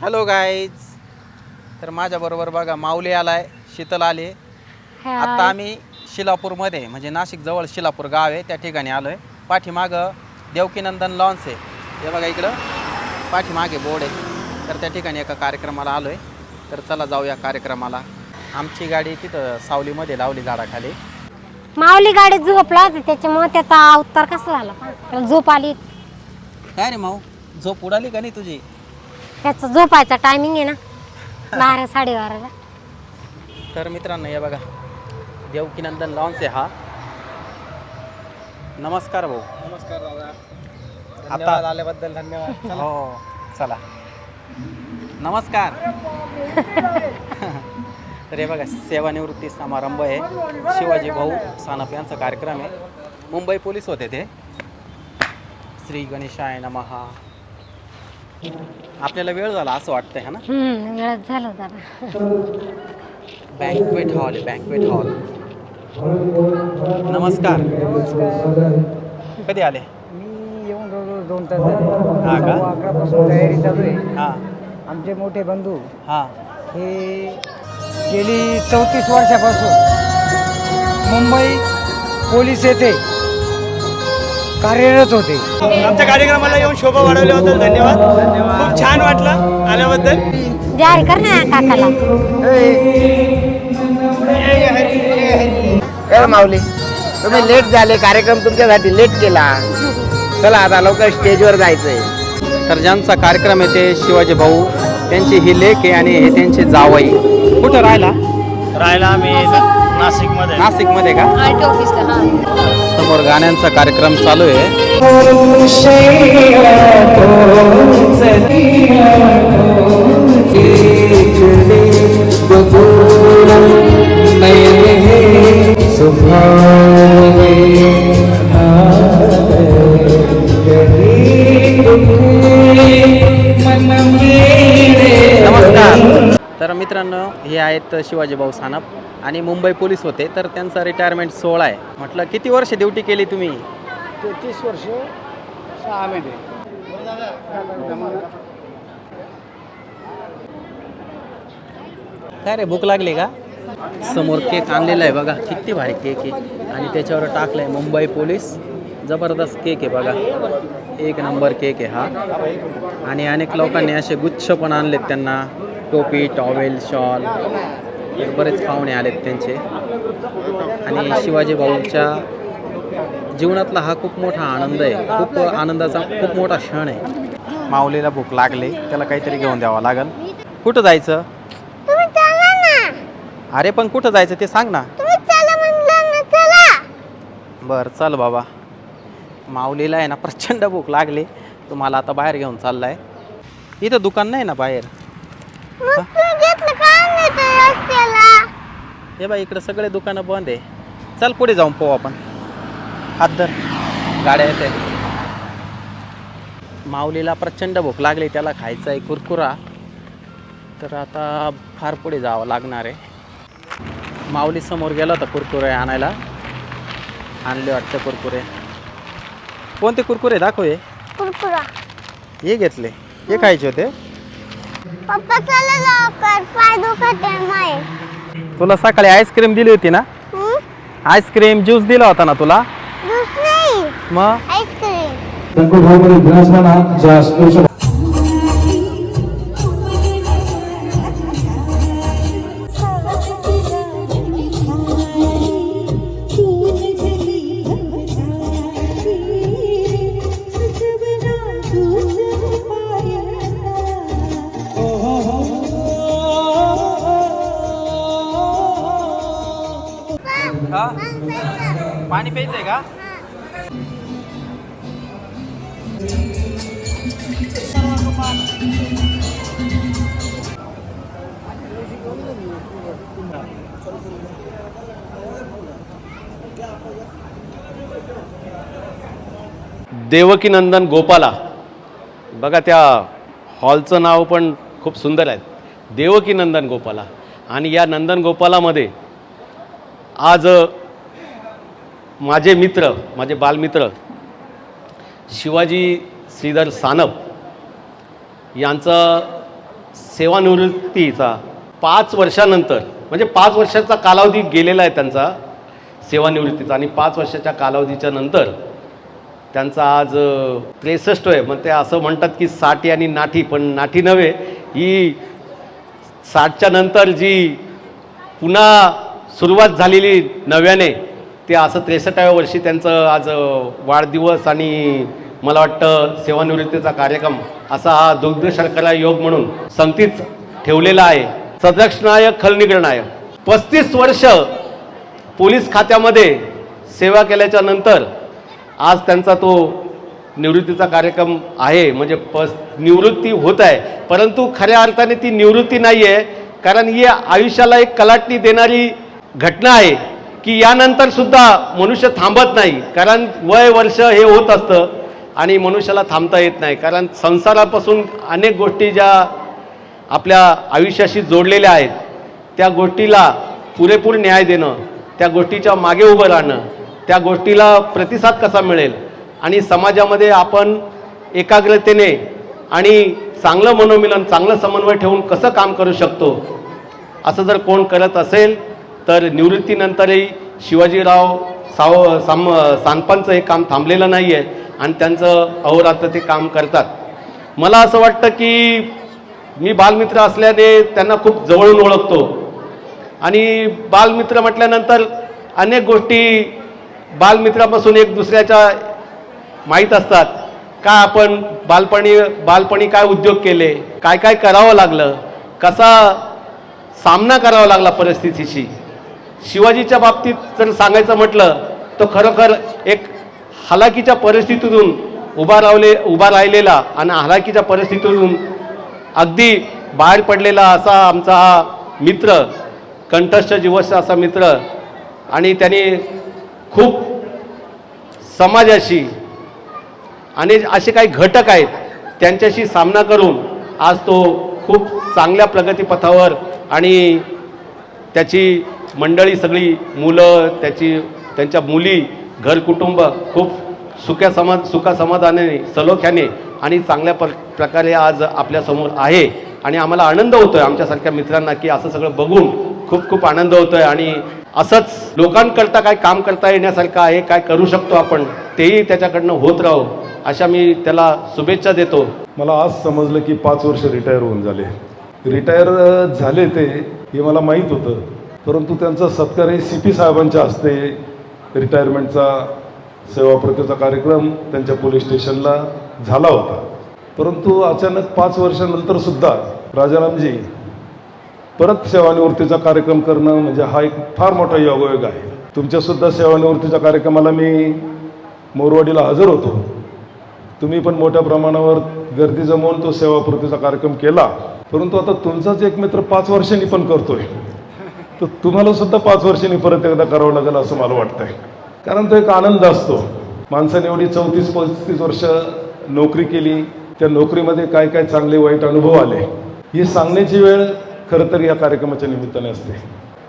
Hello guys तर माझ्याबरोबर बघा माऊली आलाय शीतल आली. आता आम्ही शिलापूरमध्ये म्हणजे नाशिक जवळ शिलापूर गाव आहे त्या ठिकाणी आलो आहे पाठीमागं देवकीनंदन लॉन्स आहे. हे बघा इकडं. पाठीमागे बोर्ड आहे. तर त्या ठिकाणी एका कार्यक्रमाला आलो आहे तर चला जाऊया कार्यक्रमाला. आमची गाडी तिथं सावलीमध्ये लावली झाडाखाली. माऊली गाडीत झोपला होता त्याच्यामुळे त्याचा अवतार कसा झाला. त्याला झोप आली. काय रे माऊ? झोप उडाली का नाही तुझी? त्याचा झोपायचा टायमिंग आहे ना? बारा साडेबाराला. तर मित्रांनो हे बघा. देवकीनंदन लॉन्स आहे हा. नमस्कार भाऊ. नमस्कार दादा. आता- आल्याबद्दल धन्यवाद. हो चला. नमस्कार. तर हे बघा सेवानिवृत्ती समारंभ आहे. शिवाजी भाऊ सानप यांचा कार्यक्रम आहे. मुंबई पोलीस होते ते. श्री गणेशाय नमहा आपल्याला वेळ झाला असं वाटतंय हा ना? हम्म वेळच झालं जरा बँकवेट हॉल आहे बँकवेट हॉल नमस्कार. कधी आले? मी येऊन जवळजवळ दोन तास झाले. हा का? सव्वा अकरापासून तयारी चालू आहे. हां. आमचे मोठे बंधू हां. हे गेली चौतीस वर्षापासून मुंबई पोलीस येथे कार्यरत होते. आमच्या कार्यक्रमाला येऊन शोभा वाढवल्याबद्दल धन्यवाद. खूप छान वाटलं आल्याबद्दल. जाहीर कर ना काकाला. ए माऊली तुम्ही लेट झाले कार्यक्रम तुमच्यासाठी लेट केला. चला आता लवकर स्टेजवर जायचंय. तर ज्यांचा कार्यक्रम आहे ते शिवाजी भाऊ त्यांची ही लेख आहे आणि हे त्यांचे जावई. कुठं राहिला? राहायला आम्ही नाशिकमध्ये नाशिकमध्ये का आर टी ऑफिसला समोर गाण्यांचा कार्यक्रम चालू आहे नमस्कार मित्रांनो हे आहेत शिवाजी भाऊ सानप आणि मुंबई पोलीस होते तर त्यांचा रिटायरमेंट सोहळा आहे. म्हटलं किती वर्ष ड्युटी केली तुम्ही? तेहतीस वर्ष सहा महिने. काय रे भूक लागली का? समोर केक आणलेला आहे बघा किती भारी केक आहे. आणि त्याच्यावर टाकलं आहे मुंबई पोलीस. जबरदस्त केक आहे बघा. एक नंबर केक आहे हा. आणि अनेक लोकांनी असे गुच्छ पण आणलेत त्यांना. टोपी टॉवेल शॉल तर बरेच पाहुणे आलेत त्यांचे. आणि शिवाजी भाऊच्या जीवनातला हा खूप मोठा आनंद आहे. खूप आनंदाचा खूप मोठा क्षण आहे. माऊलीला भूक लागली. त्याला काहीतरी घेऊन द्यावं लागल. कुठं जायचं? अरे पण कुठं जायचं ते सांग ना. बरं चल बाबा. माऊलीला आहे ना प्रचंड भूक लागली. तुम्हाला आता बाहेर घेऊन चाललाय. इथं दुकान नाही ना बाहेर? मग तू घेतलं का नाही रस्त्याला? हे बाई इकडं सगळे दुकानं बंद आहे. चल पुढे जाऊन पाहू आपण. हात धर. गाड्या येते माऊलीला प्रचंड भूक लागली त्याला खायचा आहे कुरकुरा. तर आता फार पुढे जावं लागणार आहे. माऊली समोर गेला होता कुरकुरे आणायला. आणले वाटतं कुरकुरे. कोणते कुरकुरे दाखव हे. कुरकुरा. हे घेतले. हे खायचे होते. पप्पा चला लवकर. पाय दुखत आहे माय. तुला सकाळी आईस्क्रीम दिली होती ना? आईस्क्रीम ज्यूस दिला होता ना तुला? नाही. मग? आईस्क्रीम. पाणी प्यायचंय का? देवकीनंदन गोपाला. बघा त्या हॉलचं नाव पण खूप सुंदर आहे. देवकीनंदन गोपाला. आणि या नंदन गोपालामध्ये आज माझे मित्र माझे बालमित्र शिवाजी श्रीधर सानप यांचा सेवानिवृत्तीचा पाच वर्षानंतर म्हणजे पाच वर्षाचा कालावधी गेलेला आहे त्यांचा सेवानिवृत्तीचा आणि पाच वर्षाच्या कालावधीच्या नंतर त्यांचा आज त्रेसष्ट आहे. मग ते असं म्हणतात की साठी आणि नाठी पण नाठी नव्हे ही साठच्या नंतर जी पुन्हा सुरुवात झालेली नव्याने ते असं त्रेसष्टाव्या वर्षी त्यांचं आज वाढदिवस आणि मला वाटतं सेवानिवृत्तीचा कार्यक्रम असा हा दुग्ध शर्करा योग म्हणून संगतीच ठेवलेला आहे. सदक्षणाय खलनिग्रणाय पस्तीस वर्ष पोलीस खात्यामध्ये सेवा केल्याच्यानंतर आज त्यांचा तो निवृत्तीचा कार्यक्रम आहे. म्हणजे पस निवृत्ती होत आहे. परंतु खऱ्या अर्थाने ती निवृत्ती नाही आहे कारण ही आयुष्याला एक कलाटणी देणारी घटना आहे. की यानंतर सुद्धा मनुष्य थांबत नाही. कारण वय वर्ष हे होत असतं आणि मनुष्याला थांबता येत नाही. कारण संसारापासून अनेक गोष्टी ज्या आपल्या आयुष्याशी जोडलेल्या आहेत त्या गोष्टीला पुरेपूर न्याय देणं त्या गोष्टीच्या मागे उभं राहणं त्या गोष्टीला प्रतिसाद कसा मिळेल? आणि समाजामध्ये आपण एकाग्रतेने आणि चांगलं मनोमिलन चांगलं समन्वय ठेवून कसं काम करू शकतो? असं जर कोण करत असेल तर निवृत्तीनंतरही शिवाजीराव साव साम सांडपांचं हे काम थांबलेलं नाही आहे आणि त्यांचं अहोरात्र ते काम करतात. मला असं वाटतं की मी बालमित्र असल्याने त्यांना खूप जवळून ओळखतो. आणि बालमित्र म्हटल्यानंतर अनेक गोष्टी बालमित्रापासून एक दुसऱ्याच्या माहीत असतात. का आपण बालपणी बालपणी काय उद्योग केले? काय काय करावं लागलं? कसा सामना करावा लागला परिस्थितीशी? शिवाजीच्या बाबतीत जर सांगायचं म्हटलं तर खरोखर एक हलाखीच्या परिस्थितीतून उभा रावले उभा राहिलेला आणि हलाखीच्या परिस्थितीतून अगदी बाहेर पडलेला असा आमचा हा मित्र कंठस्थ जीवस्थ असा मित्र आणि त्याने खूप समाजाशी आणि असे काही घटक आहेत त्यांच्याशी सामना करून आज तो खूप चांगल्या प्रगतीपथावर आणि त्याची मंडळी सगळी मुलं त्याची त्यांच्या मुली घर कुटुंब खूप सुख्या समा सुखा समाधानाने सलोख्याने आणि चांगल्या प्र प्रकारे आज आपल्यासमोर आहे. आणि आम्हाला आनंद होतोय आमच्यासारख्या मित्रांना की असं सगळं बघून खूप खूप आनंद होतोय. आणि असंच लोकांकरता काय काम करता येण्यासारखं आहे काय करू शकतो आपण तेही त्याच्याकडनं होत राहो अशा मी त्याला शुभेच्छा देतो. मला आज समजलं की पाच वर्ष रिटायर होऊन झाले. रिटायर झाले ते हे मला माहीत होतं. परंतु त्यांचा सत्कारही सी पी साहेबांच्या हस्ते रिटायरमेंटचा सेवाप्रतीचा कार्यक्रम त्यांच्या पोलीस स्टेशनला झाला होता. परंतु अचानक पाच वर्षानंतरसुद्धा राजारामजी परत सेवानिवृत्तीचा कार्यक्रम करणं म्हणजे हा एक फार मोठा योगायोग आहे. तुमच्यासुद्धा सेवानिवृत्तीच्या कार्यक्रमाला मी मोरवाडीला हजर होतो. तुम्ही पण मोठ्या प्रमाणावर गर्दी जमवून तो सेवापूर्तीचा कार्यक्रम केला. परंतु आता तुमचाच एक मित्र पाच वर्षांनी पण करतोय. तर तुम्हाला सुद्धा पाच वर्षांनी परत एकदा करावं लागेल असं मला वाटतंय. कारण तो एक आनंद असतो. माणसाने एवढी चौतीस पस्तीस वर्ष नोकरी केली त्या नोकरीमध्ये काय काय चांगले वाईट अनुभव आले ही सांगण्याची वेळ खरं तर या कार्यक्रमाच्या निमित्ताने असते.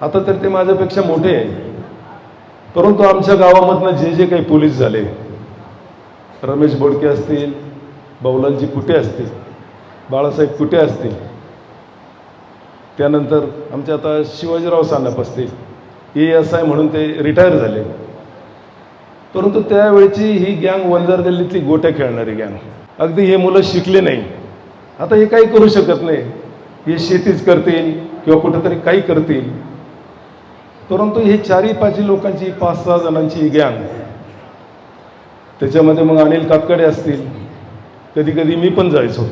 आता तर ते माझ्यापेक्षा मोठे आहे. परंतु आमच्या गावामधनं जे जे काही पोलीस झाले रमेश बोडके असतील बाऊलांजी कुटे असतील बाळासाहेब कुटे असतील त्यानंतर आमचे आता शिवाजीराव सानप असतील ए एस आय म्हणून ते रिटायर झाले. परंतु त्यावेळची ही गँग वंजार गल्लीतली गोट्या खेळणारी गँग अगदी हे मुलं शिकले नाही. आता हे काही करू शकत नाही. हे शेतीच करतील किंवा कुठंतरी काही करतील. परंतु हे चारही पाचही लोकांची पाच सहा जणांची ही गँग त्याच्यामध्ये मग अनिल कातकडे असतील. कधी कधी मी पण जायचो.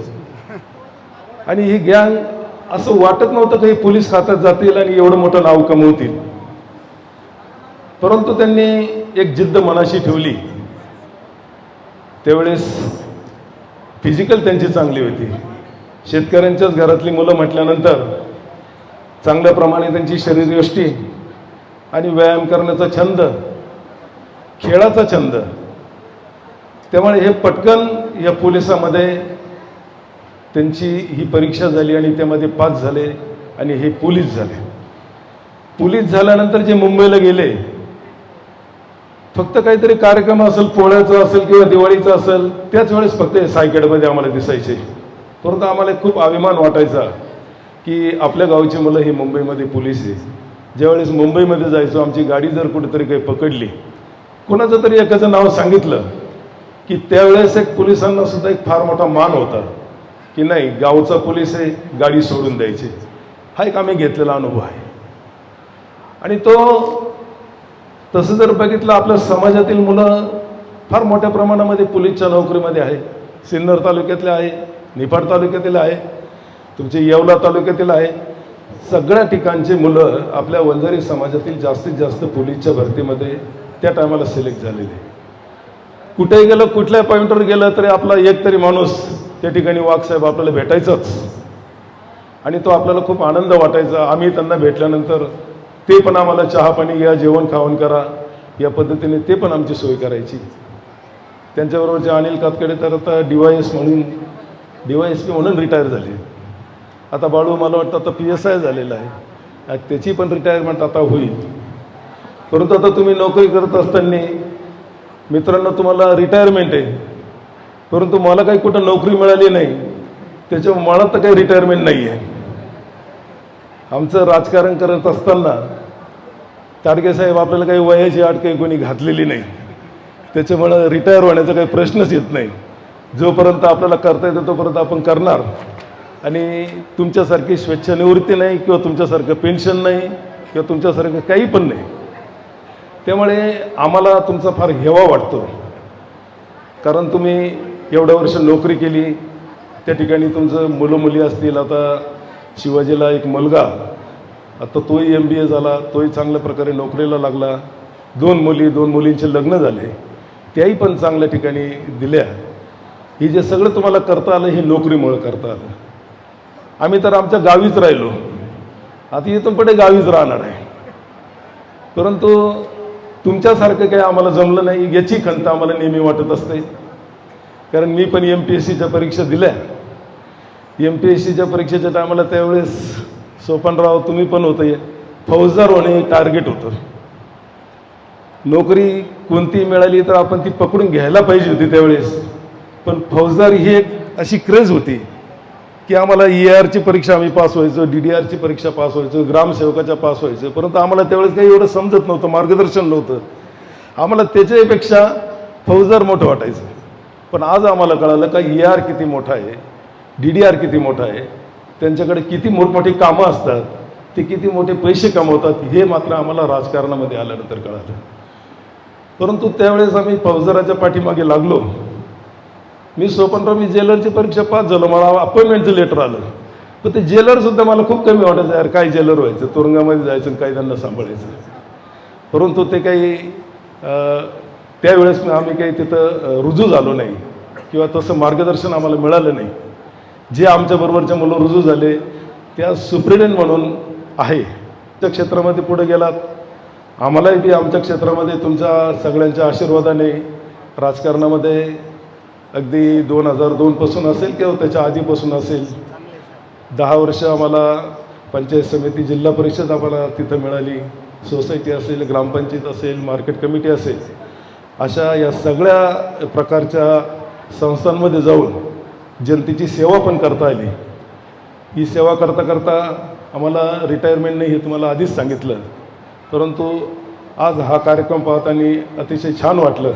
आणि ही गँग असं वाटत नव्हतं काही पोलीस खात्यात जातील आणि एवढं मोठं नाव कमवतील. परंतु त्यांनी एक जिद्द मनाशी ठेवली. त्यावेळेस फिजिकल त्यांची चांगली होती. शेतकऱ्यांच्याच घरातली मुलं म्हटल्यानंतर चांगल्या प्रमाणे त्यांची शरीरयष्टी आणि व्यायाम करण्याचा छंद खेळाचा छंद. त्यामुळे हे पटकन या पोलिसामध्ये त्यांची ही परीक्षा झाली आणि त्यामध्ये पास झाले आणि हे पोलीस झाले. पोलीस झाल्यानंतर जे मुंबईला गेले फक्त काहीतरी कार्यक्रम असेल पोळ्याचा असेल किंवा दिवाळीचा असेल त्याच वेळेस फक्त हे सायकेडमध्ये आम्हाला दिसायचे. परंतु आम्हाला खूप अभिमान वाटायचा की आपल्या गावची मुलं ही मुंबईमध्ये पोलीस आहे ज्यावेळेस मुंबईमध्ये जायचो आमची गाडी जर कुठेतरी काही पकडली कोणाचं तरी एकाचं नाव सांगितलं की त्यावेळेस एक पोलिसांना सुद्धा एक फार मोठा मान होता. की नाही गावचा पोलीस आहे गाडी सोडून द्यायची. हा एक आम्ही घेतलेला अनुभव आहे. आणि तो तसं जर बघितलं आपल्या समाजातील मुलं फार मोठ्या प्रमाणामध्ये पोलीसच्या नोकरीमध्ये आहे. सिन्नर तालुक्यातले आहे निफाड तालुक्यातील आहे तुमचे येवला तालुक्यातील आहे. सगळ्या ठिकाणचे मुलं आपल्या वंजारी समाजातील जास्तीत जास्त पोलीसच्या भरतीमध्ये त्या टायमाला सिलेक्ट झालेले. कुठेही गेलं कुठल्या पॉईंटवर गेलं तरी आपला एक तरी माणूस त्या ठिकाणी वाघसाहेब आपल्याला भेटायचंच. आणि तो आपल्याला खूप आनंद वाटायचा. आम्ही त्यांना भेटल्यानंतर ते पण आम्हाला चहा पाणी घ्या जेवण खावण करा. या पद्धतीने ते पण आमची सोय करायची. त्यांच्याबरोबरचे अनिल कातकडे तर आता डी वाय एस म्हणून डी वाय एस पी म्हणून रिटायर झाले. आता बाळू मला वाटतं आता पी एस आय झालेला आहे. आणि त्याची पण रिटायरमेंट आता होईल. परंतु आता तुम्ही नोकरी करत असताना मित्रांनो तुम्हाला रिटायरमेंट आहे. परंतु मला काही कुठं नोकरी मिळाली नाही त्याच्यामुळे मला तर काही रिटायरमेंट नाही आहे आमचं राजकारण करत असताना ताडगे साहेब आपल्याला काही वयाची अट काही कोणी घातलेली नाही. त्याच्यामुळं रिटायर होण्याचा काही प्रश्नच येत नाही. जोपर्यंत आपल्याला करता येतं तोपर्यंत आपण करणार. आणि तुमच्यासारखी स्वेच्छानिवृत्ती नाही किंवा तुमच्यासारखं पेन्शन नाही किंवा तुमच्यासारखं काही पण नाही. त्यामुळे आम्हाला तुमचा फार हेवा वाटतो. कारण तुम्ही एवढ्या वर्ष नोकरी केली. त्या ठिकाणी तुमचं मुलं मुली असतील. आता शिवाजीला एक मुलगा. आता तोही एम बी ए झाला. तोही चांगल्या प्रकारे नोकरीला लागला. दोन मुली दोन मुलींचे लग्न झाले. त्याही पण चांगल्या ठिकाणी दिल्या. हे जे सगळं तुम्हाला करता आलं हे नोकरीमुळं करता आलं. आम्ही तर आमच्या गावीच राहिलो. आता इथून पुढे गावीच राहणार आहे. परंतु तुमच्यासारखं काही आम्हाला जमलं नाही. याची खंत आम्हाला नेहमी वाटत असते. कारण मी पण एम पी एस सीच्या परीक्षा दिल्या. एम पी एस सीच्या परीक्षेच्या टायमाला त्यावेळेस सोपानराव तुम्ही पण होते. फौजदार होणे हे टार्गेट होतं. नोकरी कोणती मिळाली तर आपण ती पकडून घ्यायला पाहिजे होती त्यावेळेस. पण फौजदार ही एक अशी क्रेज होती की आम्हाला ई आरची परीक्षा आम्ही पास व्हायचो डी डी आरची परीक्षा पास व्हायचो ग्रामसेवकाच्या पास व्हायचो. परंतु आम्हाला त्यावेळेस काही एवढं समजत नव्हतं मार्गदर्शन नव्हतं. आम्हाला त्याच्यापेक्षा फौजदार मोठं वाटायचं. पण आज आम्हाला कळालं का ई आर किती मोठा आहे डी डी आर किती मोठा आहे त्यांच्याकडे किती मोठमोठी कामं असतात ते किती मोठे पैसे कमवतात हे मात्र आम्हाला राजकारणामध्ये आल्यानंतर कळालं. परंतु त्यावेळेस आम्ही फौजदाराच्या पाठीमागे लागलो. मी सोपनराव मी जेलरची परीक्षा पास झालो मला अपॉइंटमेंटचं लेटर आलं. पण ते जेलरसुद्धा मला खूप कमी वाटायचं यार काय जेलर व्हायचं? तुरुंगामध्ये जायचं आणि काही त्यांना सांभाळायचं? परंतु ते काही त्यावेळेस आम्ही काही तिथं रुजू झालो नाही. किंवा तसं मार्गदर्शन आम्हाला मिळालं नाही. जे आमच्याबरोबरच्या मुलं रुजू झाले त्या सुप्रिटेंट म्हणून आहे. त्या क्षेत्रामध्ये पुढे गेलात. आम्हालाही बी आमच्या क्षेत्रामध्ये तुमच्या सगळ्यांच्या आशीर्वादाने राजकारणामध्ये अगदी दोन हजार दोनपासून असेल किंवा त्याच्या आधीपासून असेल दहा वर्ष आम्हाला पंचायत समिती जिल्हा परिषद आम्हाला तिथं मिळाली. सोसायटी असेल ग्रामपंचायत असेल मार्केट कमिटी असेल. अशा या सगळ्या प्रकारच्या संस्थांमध्ये जाऊन जनतेची सेवा पण करता आली. ही सेवा करता करता आम्हाला रिटायरमेंट नाही हे तुम्हाला आधीच सांगितलं. परंतु आज हा कार्यक्रम पाहताना अतिशय छान वाटलं.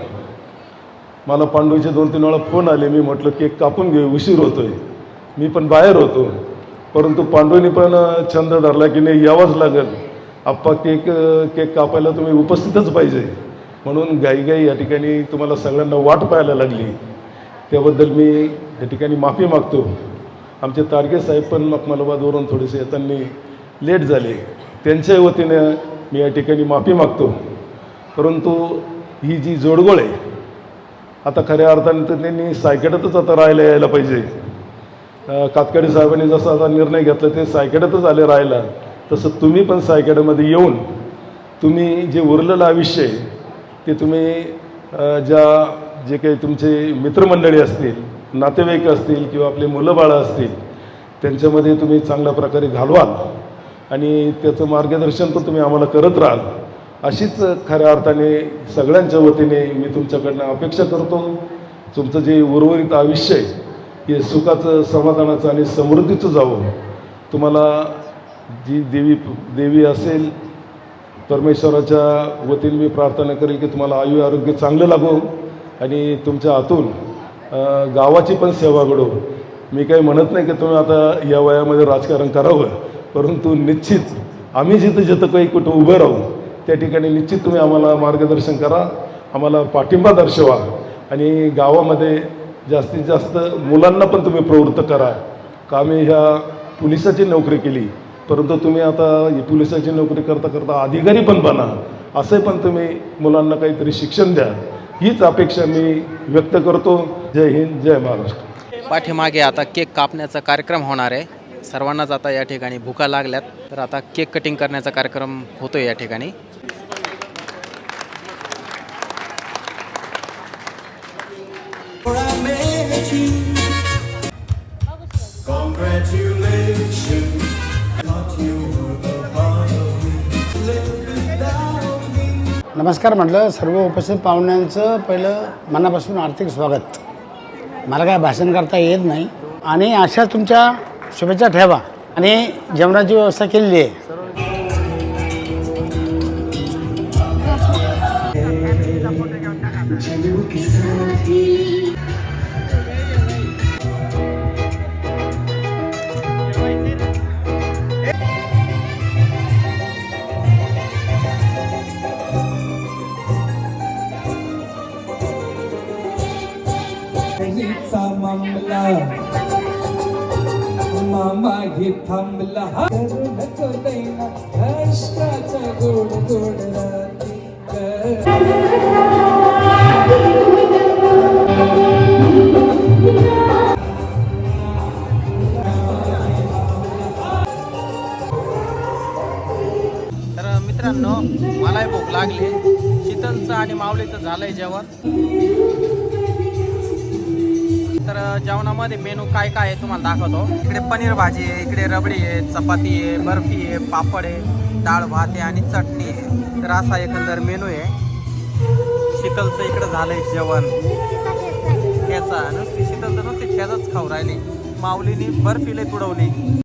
मला पांडूचे दोन तीन वेळा फोन आले. मी म्हटलं केक कापून घेऊ. उशीर होतोय. मी पण बाहेर होतो. परंतु पांडूने पण छंद धरला की नाही यावंच लागेल. आप्पा केक केक कापायला तुम्ही उपस्थितच पाहिजे. म्हणून घाईघाई या ठिकाणी तुम्हाला सगळ्यांना वाट पाहायला लागली. त्याबद्दल मी या ठिकाणी माफी मागतो. आमचे तारगे साहेब पण मखमलाबादवरून थोडेसे येताना लेट झाले. त्यांच्या वतीनं मी या ठिकाणी माफी मागतो. परंतु ही जी जोडगोळ आहे आता खऱ्या अर्थाने तर त्यांनी सायकेटातच आता राहायला यायला पाहिजे. अं, कातकडे साहेबांनी जसा आता निर्णय घेतला ते सायकेटातच आले राहायला. तसं तुम्ही पण सायकेटामध्ये येऊन तुम्ही जे उरलेलं आयुष्य आहे ते तुम्ही ज्या जे काही तुमचे मित्रमंडळी असतील नातेवाईक असतील किंवा आपले मुलं बाळं असतील त्यांच्यामध्ये तुम्ही चांगल्या प्रकारे घालवाल आणि त्याचं मार्गदर्शन तर तुम्ही आम्हाला करत राहाल. अशीच खऱ्या अर्थाने सगळ्यांच्या वतीने मी तुमच्याकडनं अपेक्षा करतो. तुमचं जे उर्वरित आयुष्य आहे हे सुखाचं समाधानाचं आणि समृद्धीचं जावं. तुम्हाला जी देवी देवी असेल परमेश्वराच्या वतीने मी प्रार्थना करेल की तुम्हाला आयु आरोग्य चांगलं लागो आणि तुमच्या हातून गावाची पण सेवा घडो. मी काही म्हणत नाही की तुम्ही आता या वयामध्ये राजकारण करावं परंतु निश्चित आम्ही जिथं जिथं काही कुठं उभं राहू त्या ठिकाणी निश्चित तुम्ही आम्हाला मार्गदर्शन करा आम्हाला पाठिंबा दर्शवा आणि गावामध्ये जास्तीत जास्त मुलांना पण तुम्ही प्रवृत्त करा. का आम्ही ह्या पोलिसाची नोकरी केली परंतु तुम्ही आता ही पोलिसाची नोकरी करता करता अधिकारी पण बना. असे पण तुम्ही मुलांना काहीतरी शिक्षण द्या. हीच अपेक्षा मी व्यक्त करतो. जय हिंद जय महाराष्ट्र. पाठीमागे आता केक कापण्याचा कार्यक्रम होणार आहे. सर्वांनाच आता या ठिकाणी भुका लागल्यात. तर आता केक कटिंग करण्याचा कार्यक्रम होतोय या ठिकाणी. नमस्कार म्हटलं सर्व उपस्थित पाहुण्यांचं पहिलं मनापासून आर्थिक स्वागत. मला काय भाषण करता येत नाही. आणि अशा तुमच्या शुभेच्छा ठेवा. आणि जेवणाची व्यवस्था केलेली आहे. चा आणि माऊलीचं झालंय जेवण. तर जेवणामध्ये मेनू काय काय आहे तुम्हाला दाखवतो. इकडे पनीर भाजी आहे इकडे रबडी आहे चपाती आहे बर्फी आहे पापड आहे डाळ भात आहे आणि चटणी आहे. तर असा एकंदर मेनू आहे. शीतलचं इकडं झालंय जेवण. ठेचा नुसती शीतलचं नुसती ठेचाच खाऊ राहिली. माऊलीनी बर्फीला तुडवली.